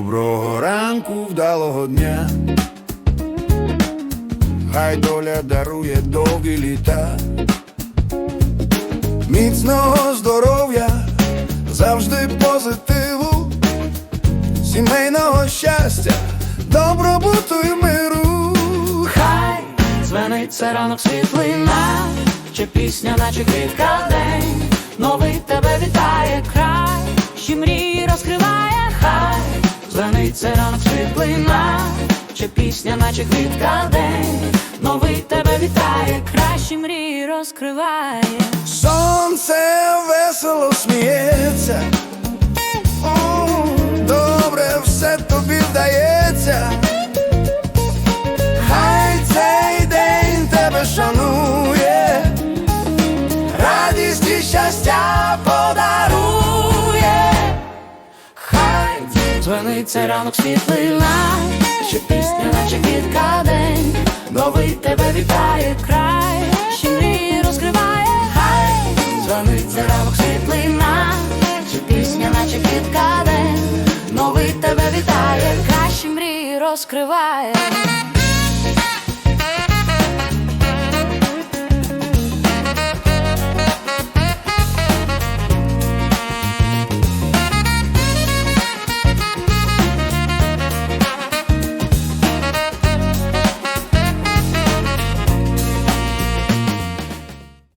Доброго ранку вдалого дня, хай доля дарує довгі літа, міцного здоров'я, завжди позитиву, сімейного щастя, добробуту і миру, хай дзвениться ранок світлина, чи пісня, наче квітка день, новий тебе вітає край, Ще мрії розкриває ранок світлина, чи пісня, наче квітка день, новий тебе вітає, кращі мрії розкриває. Сонце весело сміється, добре все тобі вдається. Хай цей день тебе шанує, радість і щастя подарує. Хай дзвенить це ранок світлина, що пісня, наче кілька день, новий тебе вітає край, ще мрії розкриває, хай дзвенить це ранок світлина, що пісня, наче кілька день, новий тебе вітає, кращі мрії розкриває.